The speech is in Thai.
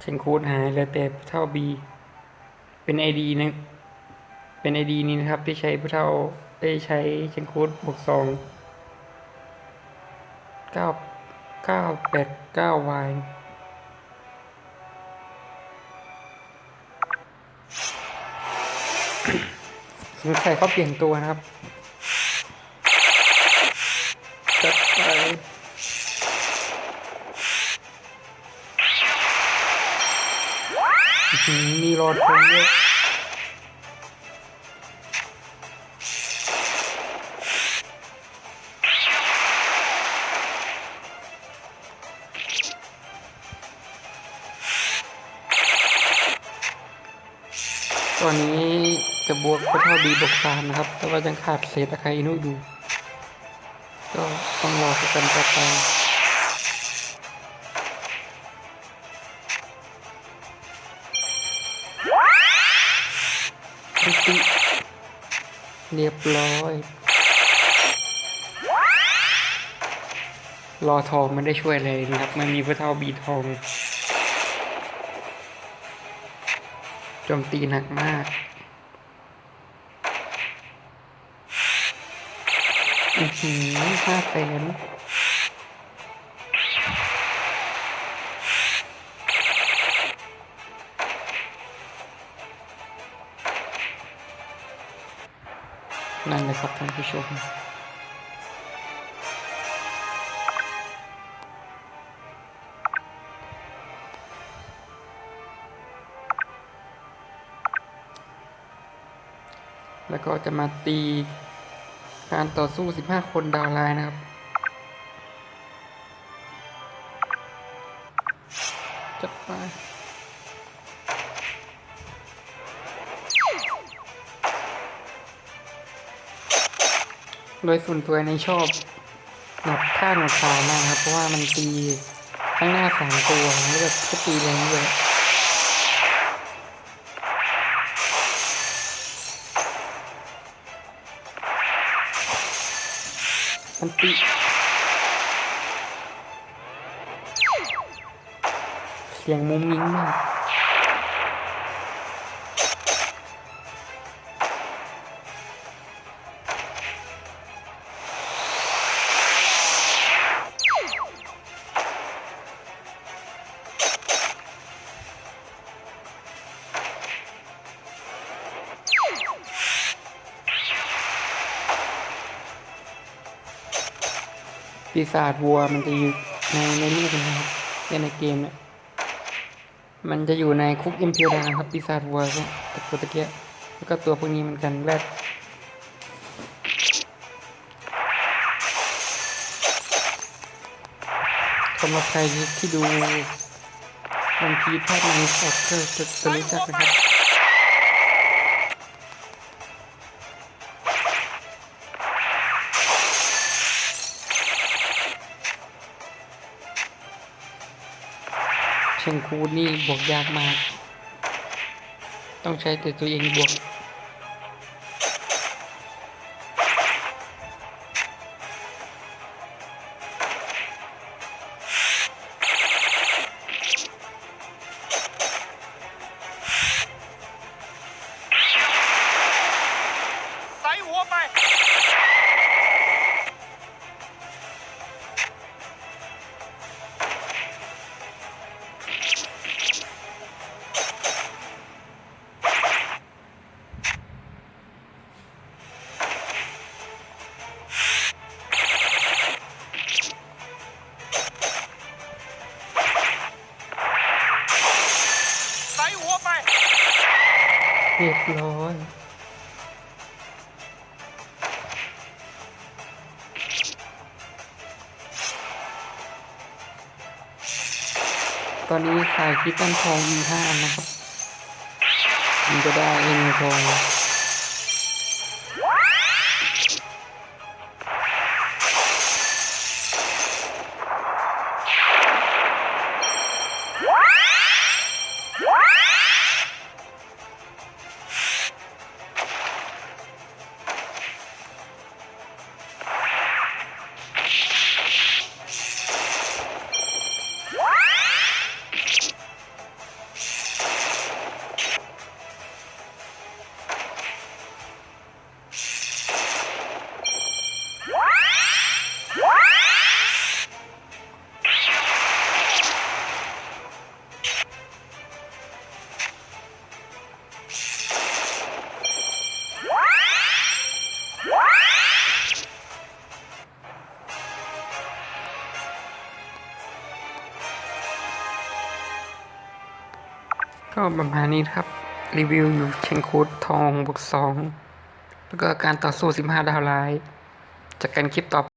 เชนโค้ดหายเลยแต่เท่า B เป็นไอดีนะ เป็นไอดีนี้นะครับ ที่ใช้ผู้เท่าได้ใช้เชนโค้ดบวกสองเก้าเก้าแปดเก้าวายสงสัยเขาเปลี่ยนตัวนะครับ มีรอดเยอะตอนนี้จะบวกก็เท่าดีบวกสามนะครับ แต่ว่ายังขาดเศษอาคาอินุอยู่ ก็ต้องรอกันต่อไป ติเรียบร้อย รอทองไม่ได้ช่วยเลยนะครับมันมีพระเท่าบีทองโจมตีหนักมากอือหือห้าแสน นั่นเลยครับท่านผู้ชมแล้วก็จะมาตีการต่อสู้ 15 คนดาวไลน์นะครับ จัดไป โดยส่วนตัวในชอบหนวดท่าหนวดขามากครับ เพราะว่ามันตีข้างหน้าสองตัวแล้วแบบก็ตีแรงด้วยอันติเสียงมุ้งมิ้งมาก ปีศาจวัวมันจะอยู่ในในรูปนะครับในในเกมเนี่ยมันจะอยู่ในคุกอิมพีดาครับปีศาจวัวก็ตะตัวตะเกียแล้วก็ตัวพวกนี้เหมือนกันแรดสำหรับใครที่ดูวันพีภาคนี้สดก็จะรู้จักนะครับ เชงคูนี่บวกยากมาก ต้องใช้แต่ตัวเองบวก เรียบร้อยตอนนี้ขายคิดตันทองมีห้านนะครับ มันจะได้เอ็นทอง ก็ประมาณนี้ครับ รีวิวอยู่เชงคูดทองบวกสองแล้วก็การต่อสู้ 15 ดาวไลท์จากกันคลิปต่อ